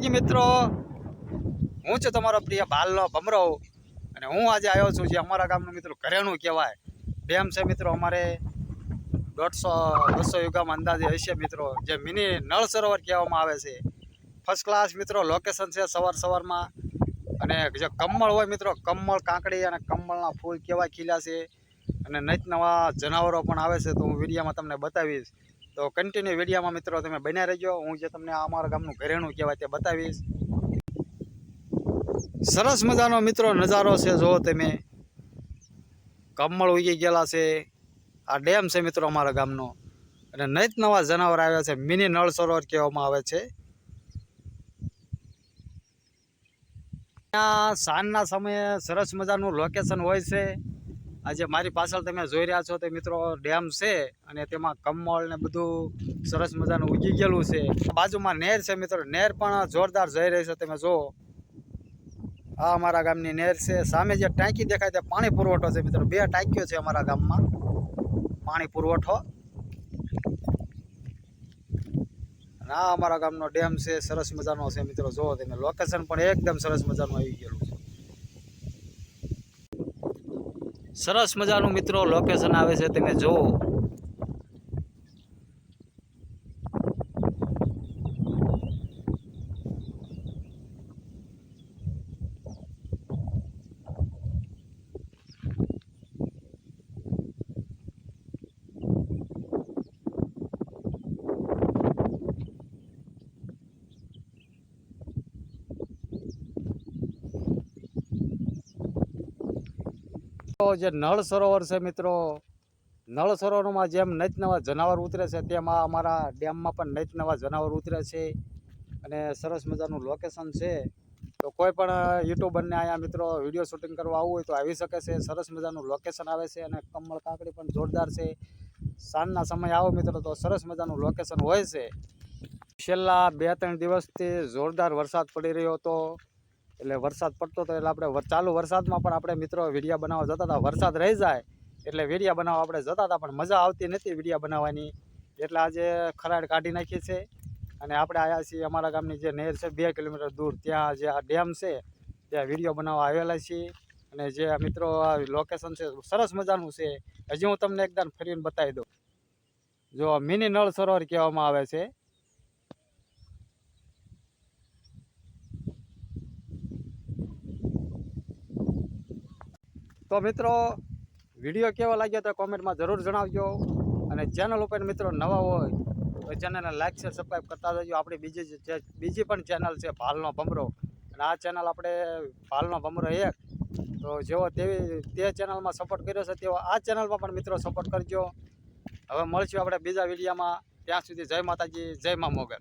મિત્રો, હું છું તમારો પ્રિય બાલનો ભમરો અને હું આજે આવ્યો છું જે અમારા ગામનું મિત્રો ઘરેણું કહેવાય. ડેમ છે મિત્રો અમારે, દોઢસો બસો યુગામાં અંદાજે હશે મિત્રો. જે મિની નળ સરોવર કહેવામાં આવે છે. ફર્સ્ટ ક્લાસ મિત્રો લોકેશન છે સવાર સવારમાં. અને જે કમળ હોય મિત્રો, કમળ કાંકડી અને કમળના ફૂલ કેવા ખીલ્યા છે. અને નત નવા જનાવરો પણ આવે છે તો હું વિડીયામાં તમને બતાવીશ. તો કન્ટિન્યુ વિડીયોમાં મિત્રો તમે બન્યા રહેજો. હું જે તમને અમારા ગામનું ઘરેણું કહેવાય તે બતાવીશ. સરસ મજાનો મિત્રો નજારો છે. જો તમે કમળ ઉગી ગયેલા છે. આ ડેમ છે મિત્રો અમારા ગામનો. અને નૈત નવા જનાવર આવ્યા છે. મિની નળ સરોવર કહેવામાં આવે છે. ત્યાં સાંજના સમયે સરસ મજાનું લોકેશન હોય છે. આજે મારી પાછળ તમે જોઈ રહ્યા છો તે મિત્રો ડેમ છે અને તેમાં કમળ ને બધું સરસ મજાનું ઉગી ગયેલું છે. બાજુમાં નહેર છે મિત્રો. નહેર પણ જોરદાર જઈ રહી છે તમે જુઓ. આ અમારા ગામની નહેર છે. સામે જે ટાંકી દેખાય તે પાણી પુરવઠો છે મિત્રો. બે ટાંકીઓ છે અમારા ગામમાં. પાણી પુરવઠો. આ અમારા ગામનો ડેમ છે. સરસ મજાનો છે મિત્રો. જુઓ તમે. લોકેશન પણ એકદમ સરસ મજાનું આવી ગયેલું છે. સરસ મજાનું મિત્રો લોકેશન આવે છે તમે જુઓ. જે નળ સરોવર છે મિત્રો, નળ સરોવરમાં જેમ નત નવા જનાવર ઉતરે છે, તેમાં અમારા ડેમમાં પણ નત નવા જનાવર ઉતરે છે અને સરસ મજાનું લોકેશન છે. તો કોઈ પણ યુટ્યુબરને અહીંયા મિત્રો વીડિયો શૂટિંગ કરવા આવવું હોય તો આવી શકે છે, સરસ મજાનું લોકેશન આવે છે અને કમળ કાકડી પણ જોરદાર છે. સાંજના સમય આવો મિત્રો તો સરસ મજાનું લોકેશન હોય છે. છેલ્લા બે ત્રણ દિવસથી જોરદાર વરસાદ પડી રહ્યો હતો. એટલે વરસાદ પડતો હતો એટલે આપણે ચાલુ વરસાદમાં પણ આપણે મિત્રો વીડિયો બનાવવા જતા હતા. વરસાદ રહી જાય એટલે વિડીયા બનાવવા આપણે જતા હતા, પણ મજા આવતી નથી વિડીયા બનાવવાની. એટલે આજે ખરાડ કાઢી નાખી છે અને આપણે આવ્યા છીએ અમારા ગામની જે નહેર છે, બે કિલોમીટર દૂર. ત્યાં જે આ ડેમ છે, ત્યાં વીડિયો બનાવવા આવેલા છીએ. અને જે મિત્રો આ લોકેશન છે, સરસ મજાનું છે. હજી હું તમને એકદમ ફરીને બતાવી દઉં. જો મિની નળ સરોવર કહેવામાં આવે છે. તો મિત્રો, વીડિયો કેવો લાગ્યો તો કોમેન્ટમાં જરૂર જણાવજો. અને ચેનલ ઉપર મિત્રો નવા હોય, તો ચેનલને લાઇક છે સબસ્ક્રાઈબ કરતા જજો. આપણી બીજી બીજી પણ ચેનલ છે, ભાલનો ભમરો. અને આ ચેનલ આપણે ભાલનો ભમરો એક. તો જેવો તેવી તે ચેનલમાં સપોર્ટ કર્યો છે, તેવો આ ચેનલમાં પણ મિત્રો સપોર્ટ કરજો. હવે મળશું આપણે બીજા વિડીયામાં. ત્યાં સુધી જય માતાજી, જય મા મોગલ.